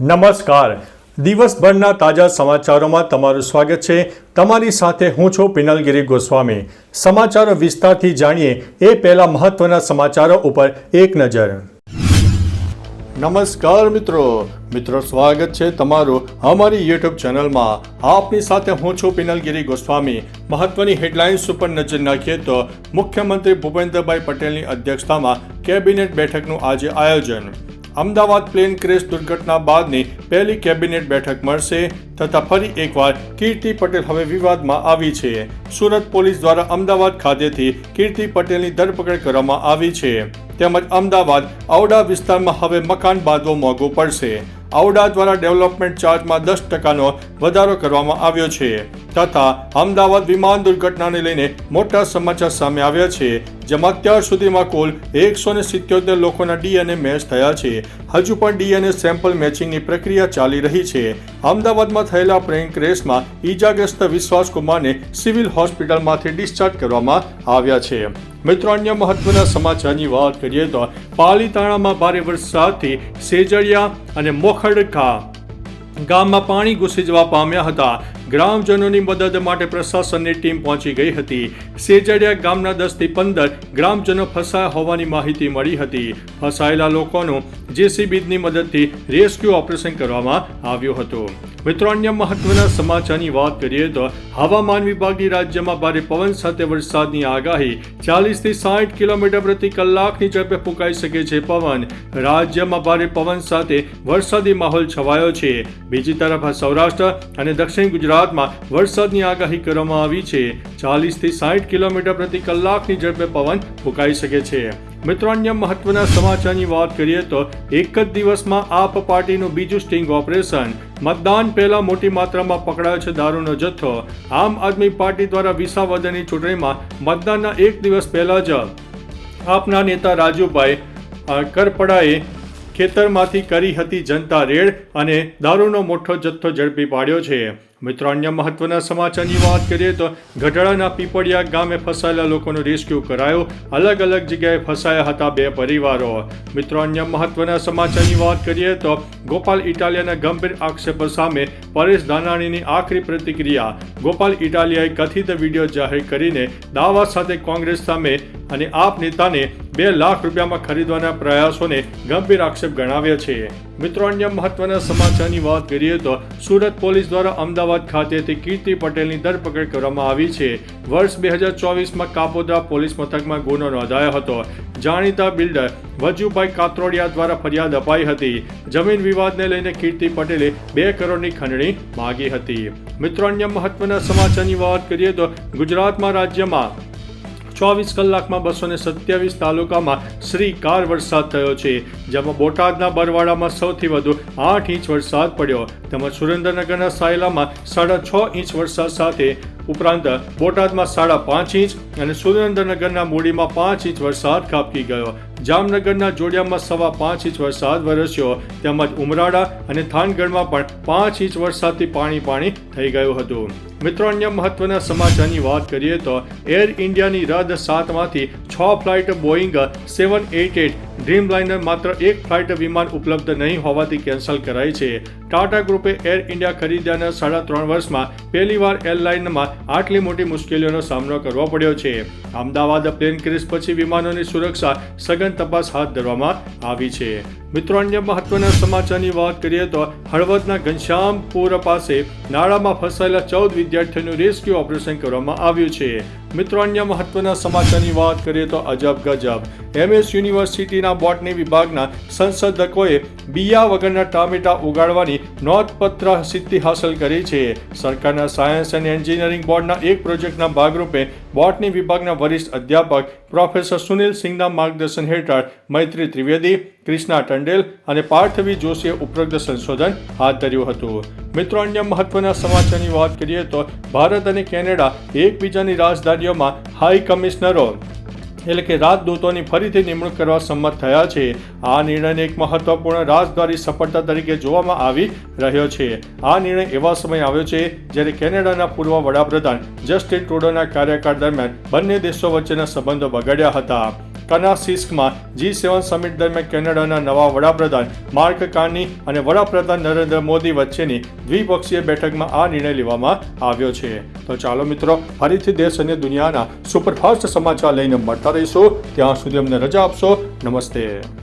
નમસ્કાર. દિવસભરના તાજા સમાચારોમાં તમારું સ્વાગત છે. તમારી સાથે હું છું પિનલગીરી ગોસ્વામી. સમાચારો વિસ્તારથી જાણીએ એ પહેલા મહત્વના સમાચારો ઉપર એક નજર. નમસ્કાર મિત્રો. મિત્રો, સ્વાગત છે તમારું અમારી યુટ્યુબ ચેનલમાં. આપની સાથે હું છું પિનલગીરી ગોસ્વામી. મહત્વની હેડલાઇન્સ ઉપર નજર નાખીએ તો મુખ્યમંત્રી ભૂપેન્દ્રભાઈ પટેલની અધ્યક્ષતામાં કેબિનેટ બેઠકનું આજે આયોજન. અમદાવાદ પ્લેન ક્રેશ દુર્ઘટના બાદની પહેલી કેબિનેટ બેઠક મળશે તથા ફરી એકવાર કીર્તિ પટેલ હવે વિવાદમાં આવી છે. સુરત પોલીસ દ્વારા અમદાવાદ ખાતેથી કીર્તિ પટેલની ધરપકડ કરવામાં આવી છે. તેમજ અમદાવાદ ઔડા વિસ્તારમાં હવે મકાન બાંધવો મોંઘું પડશે. ઔડા દ્વારા ડેવલપમેન્ટ ચાર્જમાં દસ ટકાનો વધારો કરવામાં આવ્યો છે. તથા અમદાવાદ વિમાન દુર્ઘટનાને લઈને મોટા સમાચાર સામે આવ્યા છે, જેમાં અત્યાર સુધીમાં કુલ એકસો ને સિત્યોતેર લોકોના ડીએનએ મેચ થયા છે. હજુ પણ ડીએનએ સેમ્પલ મેચિંગની પ્રક્રિયા ચાલી રહી છે. અમદાવાદમાં થયેલા પ્લેન ક્રેશમાં ઈજાગ્રસ્ત વિશ્વાસ કુમારને સિવિલ હોસ્પિટલમાંથી ડિસ્ચાર્જ કરવામાં આવ્યા છે. મિત્રો, અન્ય મહત્વના સમાચારની વાત કરીએ તો પાલીતાણામાં ભારે વરસાદથી સેજળિયા અને મોખડકા ગામમાં પાણી ઘૂસી જવા પામ્યા હતા. ગ્રામજનોની મદદ માટે પ્રશાસનની ટીમ પહોંચી ગઈ હતી. સેજડિયા ગામના દસથી પંદર ગ્રામજનો ફસાયા હોવાની માહિતી મળી હતી. ફસાયેલા લોકોનું જેસીબીની મદદથી રેસ્ક્યુ ઓપરેશન કરવામાં આવ્યું હતું. મિત્રો, અન્ય મહત્વના સમાચારની વાત કરીએ તો હવામાન વિભાગની રાજ્યમાં ભારે પવન સાથે વરસાદની આગાહી. ચાલીસથી સાઠ કિલોમીટર પ્રતિ કલાકની ઝડપે ફૂંકાઈ શકે છે પવન. રાજ્યમાં ભારે પવન સાથે વરસાદી માહોલ છવાયો છે. બીજી તરફ સૌરાષ્ટ્ર અને દક્ષિણ ગુજરાતમાં વરસાદની આગાહી કરવામાં આવી છે. ચાલીસથી સાઠ કિલોમીટર પ્રતિ કલાકની ઝડપે પવન ફૂંકાઈ શકે છે. મિત્રો, અન્ય મહત્વના સમાચારની વાત કરીએ તો એક જ દિવસમાં આપ પાર્ટીનું બીજું સ્ટિંગ ઓપરેશન. મતદાન પહેલા મોટી માત્રામાં પકડાયો છે દારૂનો જથ્થો. આમ આદમી પાર્ટી દ્વારા વિસાવદરની ચૂંટણીમાં મતદાનના એક દિવસ પહેલા જ આપના નેતા રાજુભાઈ કરપડાએ ખેતરમાંથી કરી હતી જનતા રેડ અને દારૂનો મોટો જથ્થો ઝડપી પાડ્યો છે. મિત્રો અન્ય મહત્વના સમાચારની વાત કરીએ તો ગઢડાના પીપળિયા ગામે ફસાયેલા લોકોનો રેસ્ક્યુ કરાયો. અલગ અલગ જગ્યાએ ફસાયા હતા બે પરિવારો. મિત્રો અન્ય મહત્વના સમાચારની વાત કરીએ તો ગોપાલ ઇટાલિયાના ગંભીર આક્ષેપો સામે પરેશ ધાનાણીની આખરી પ્રતિક્રિયા. ગોપાલ ઇટાલિયાએ કથિત વીડિયો જાહેર કરીને દાવા સાથે કોંગ્રેસ સામે અને આપ નેતાને બે લાખ રૂપિયામાં ખરીદવાના પ્રયાસોને ગંભીર આક્ષેપ ગણાવ્યા છે. મિત્રો, અન્ય મહત્વના સમાચારની વાત કરીએ તો સુરત પોલીસ દ્વારા અમદાવાદ ખાતેથી કીર્તિ પટેલની ધરપકડ કરવામાં આવી છે. વર્ષ બે હજાર ચોવીસમાં કાપોદ્રા પોલીસ મથકમાં ગુનો નોંધાયો હતો. જાણીતા બિલ્ડર વજુભાઈ કાત્રોડિયા દ્વારા ફરિયાદ અપાઈ હતી. જમીન વિવાદને લઈને કીર્તિ પટેલે બે કરોડની ખંડણી માગી હતી. મિત્રો, અન્ય મહત્વના સમાચારની વાત કરીએ તો ગુજરાતમાં રાજ્યમાં ચોવીસ કલાકમાં બસો ને સત્યાવીસ તાલુકામાં શ્રીકાર વરસાદ થયો છે, જેમાં બોટાદના બરવાડામાં સૌથી વધુ આઠ ઇંચ વરસાદ પડ્યો. તેમજ સુરેન્દ્રનગરના સાયલામાં સાડા છ ઇંચ વરસાદ સાથે, ઉપરાંત બોટાદમાં સાડા પાંચ ઇંચ અને સુરેન્દ્રનગરના મૂડીમાં પાંચ ઇંચ વરસાદ ખાબકી ગયો. જામનગરના જોડિયામાં સવા પાંચ ઇંચ વરસાદ વરસ્યો. તેમજ ઉમરાળા અને થાનગઢમાં પણ પાંચ ઇંચ વરસાદથી પાણી પાણી થઈ ગયું હતું. મિત્રો, અન્ય મહત્વના સમાચારની વાત કરીએ તો એર ઇન્ડિયાની રદ સાતમાંથી છ flight Boeing seven eight eight Dreamliner માત્ર એક ફ્લાઇટ વિમાન ઉપલબ્ધ નહીં હોવાથી કેન્સલ કરાઈ છે. ટાટા ગ્રુપે એર ઇન્ડિયા ખરીદ્યાના સાડા ત્રણ વર્ષમાં પહેલીવાર એરલાઇનમાં આટલી મોટી મુશ્કેલીઓનો સામનો કરવો પડ્યો છે. અમદાવાદ પ્લેન ક્રેશ પછી વિમાનોની સુરક્ષા સઘન તપાસ હાથ ધરવામાં આવી છે. મિત્રો, અન્ય મહત્વના સમાચારની વાત કરીએ તો હળવદના ઘનશ્યામપુર પાસે નાળામાં ફસાયેલા ચૌદ વિદ્યાર્થીઓનું રેસ્ક્યુ ઓપરેશન કરવામાં આવ્યું છે. મિત્રો, અન્ય મહત્વના સમાચારની વાત કરીએ તો અજબ ગજબ. એમએસ યુનિવર્સિટીના બોટની વિભાગના સંશોધકોએ બિયા વગરના ટામેટા ઉગાડવાની નોંધપત્ર સિદ્ધિ હાંસલ કરી છે. સરકારના સાયન્સ અને એન્જિનિયરિંગ બોર્ડના એક પ્રોજેક્ટના ભાગરૂપે બોટની વિભાગના વરિષ્ઠ અધ્યાપક પ્રોફેસર સુનિલ સિંહના માર્ગદર્શન હેઠળ મૈત્રી ત્રિવેદી ક્રિષ્ના ટંડેલ અને પાર્થવી જોશીએ ઉપરોક્ત સંશોધન હાથ ધર્યું હતું. મિત્રો, અન્ય મહત્વના સમાચારની વાત કરીએ તો ભારત અને કેનેડા એકબીજાની રાજધાનીઓમાં હાઈ કમિશનરો એટલે કે રાજદૂતોની ફરીથી નિમણૂક કરવા સંમત થયા છે. આ નિર્ણયને એક મહત્વપૂર્ણ રાજદ્વારી સફળતા તરીકે જોવામાં આવી રહ્યો છે. આ નિર્ણય એવા સમય આવ્યો છે જ્યારે કેનેડાના પૂર્વ વડાપ્રધાન જસ્ટિન ટ્રુડોના કાર્યકાળ દરમિયાન બંને દેશો વચ્ચેના સંબંધો બગડ્યા હતા. કનાસિસ્કમાં જી સેવન સમિટ દરમિયાન કેનેડાના નવા વડાપ્રધાન માર્ક કાર્ની અને વડાપ્રધાન નરેન્દ્ર મોદી વચ્ચેની દ્વિપક્ષીય બેઠકમાં આ નિર્ણય લેવામાં આવ્યો છે. તો ચાલો મિત્રો, ફરીથી દેશ અને દુનિયાના સુપરફાસ્ટ સમાચાર લઈને મળતા રહીશું. ત્યાં સુધી અમને રજા આપશો. નમસ્તે.